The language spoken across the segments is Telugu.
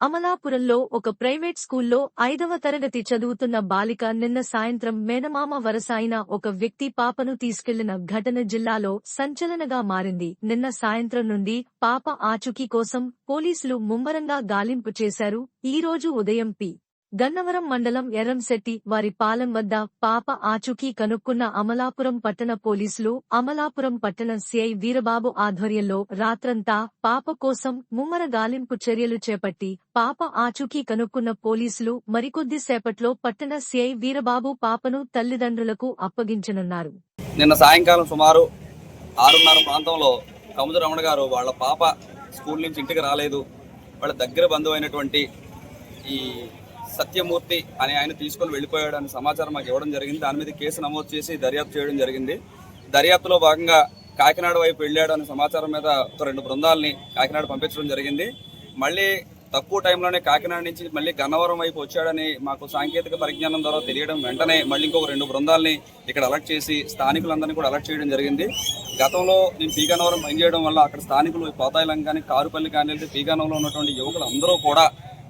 అమలాపురంలో ఒక ప్రైవేట్ స్కూల్లో ఐదవ తరగతి చదువుతున్న బాలిక నిన్న సాయంత్రం మేనమామ వరసాయిన ఒక వ్యక్తి పాపను తీసుకెళ్ళిన ఘటన జిల్లాలో సంచలనగా మారింది. నిన్న సాయంత్రం నుండి పాప ఆచూకీ కోసం పోలీసులు ముమ్మరంగా గాలింపు చేశారు. ఈ రోజు ఉదయం పి. గన్నవరం మండలం ఎర్రంశెట్టి వారి పాలెం వద్ద పాప ఆచూకీ కనుక్కున్న అమలాపురం పట్టణ పోలీసులు అమలాపురం పట్టణ సిఐ వీరబాబు ఆధ్వర్యంలో రాత్రంతా పాప కోసం ముమ్మర గాలింపు చర్యలు చేపట్టి పాప ఆచూకీ కనుక్కున్న పోలీసులు మరికొద్ది సేపట్లో పట్టణ సిఐ వీరబాబు పాపను తల్లిదండ్రులకు అప్పగించనున్నారు. నిన్న సాయంకాలం సుమారు ఆరున్నర ప్రాంతంలో కముదు రమణ గారు వాళ్ళ పాప స్కూల్ నుంచి ఇంటికి రాలేదు. వాళ్ళ దగ్గర బంధువైనటువంటి ఈ సత్యమూర్తి అని ఆయన తీసుకొని వెళ్ళిపోయాడు అనే సమాచారం మాకు ఇవ్వడం జరిగింది. దాని మీద కేసు నమోదు చేసి దర్యాప్తు చేయడం జరిగింది. దర్యాప్తులో భాగంగా కాకినాడ వైపు వెళ్ళాడు అనే సమాచారం మీద ఒక రెండు బృందాలని కాకినాడ పంపించడం జరిగింది. మళ్ళీ తక్కువ టైంలోనే కాకినాడ నుంచి మళ్ళీ గన్నవరం వైపు వచ్చాడని మాకు సాంకేతిక పరిజ్ఞానం ద్వారా తెలియడం వెంటనే మళ్ళీ ఇంకొక రెండు బృందాలని ఇక్కడ అలర్ట్ చేసి స్థానికులందరినీ కూడా అలర్ట్ చేయడం జరిగింది. గతంలో నేను పీగన్నవరం పనిచేయడం వల్ల అక్కడ స్థానికులు పోతాయిలం కానీ కారుపల్లి కానీ వెళ్తే పీగన్నవరంలో ఉన్నటువంటి యువకులు అందరూ కూడా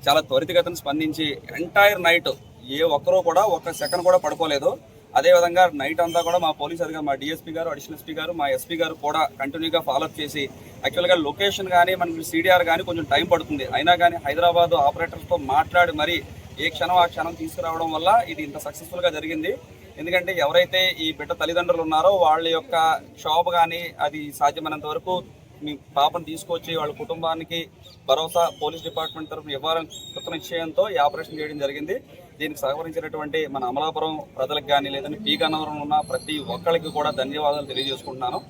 చాలా త్వరితగతిన స్పందించి ఎంటైర్ నైట్ ఏ ఒక్కరూ కూడా ఒక్క సెకండ్ కూడా పడుకోలేదు. అదేవిధంగా నైట్ అంతా కూడా మా పోలీస్ అధికారి మా డిఎస్పీ గారు అడిషనల్ ఎస్పీ గారు మా ఎస్పీ గారు కూడా కంటిన్యూగా ఫాలోఅప్ చేసి యాక్చువల్గా లొకేషన్ కానీ మనకి సీడీఆర్ కానీ కొంచెం టైం పడుతుంది. అయినా కానీ హైదరాబాద్ ఆపరేటర్స్తో మాట్లాడి మరి ఏ క్షణం ఆ క్షణం తీసుకురావడం వల్ల ఇది ఇంత సక్సెస్ఫుల్గా జరిగింది. ఎందుకంటే ఎవరైతే ఈ బిడ్డ తల్లిదండ్రులు ఉన్నారో వాళ్ళ యొక్క షాప్ కానీ అది సాధ్యమైనంత వరకు మీ పాపను తీసుకొచ్చి వాళ్ళ కుటుంబానికి భరోసా పోలీస్ డిపార్ట్మెంట్ తరఫున ఇవ్వాలని కృత నిశ్చయంతో ఈ ఆపరేషన్ చేయడం జరిగింది. దీనికి సహకరించినటువంటి మన అమలాపురం ప్రజలకు కానీ లేదంటే పీ గన్నవరం ఉన్న ప్రతి ఒక్కరికి కూడా ధన్యవాదాలు తెలియజేసుకుంటున్నాను.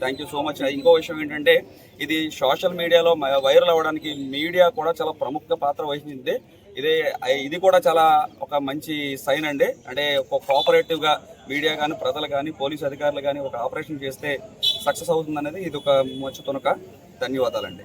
థ్యాంక్ యూ సో మచ్ ఇంకో విషయం ఏంటంటే ఇది సోషల్ మీడియాలో వైరల్ అవ్వడానికి మీడియా కూడా చాలా ప్రముఖ పాత్ర వహించింది. ఇదే ఇది కూడా చాలా ఒక మంచి సైన్ అండి. అంటే ఒక కోఆపరేటివ్గా మీడియా కానీ ప్రజలు కానీ పోలీసు అధికారులు కానీ ఒక ఆపరేషన్ చేస్తే సక్సెస్ అవుతుంది అనేది ఇది ఒక మంచి తునక. ధన్యవాదాలండి.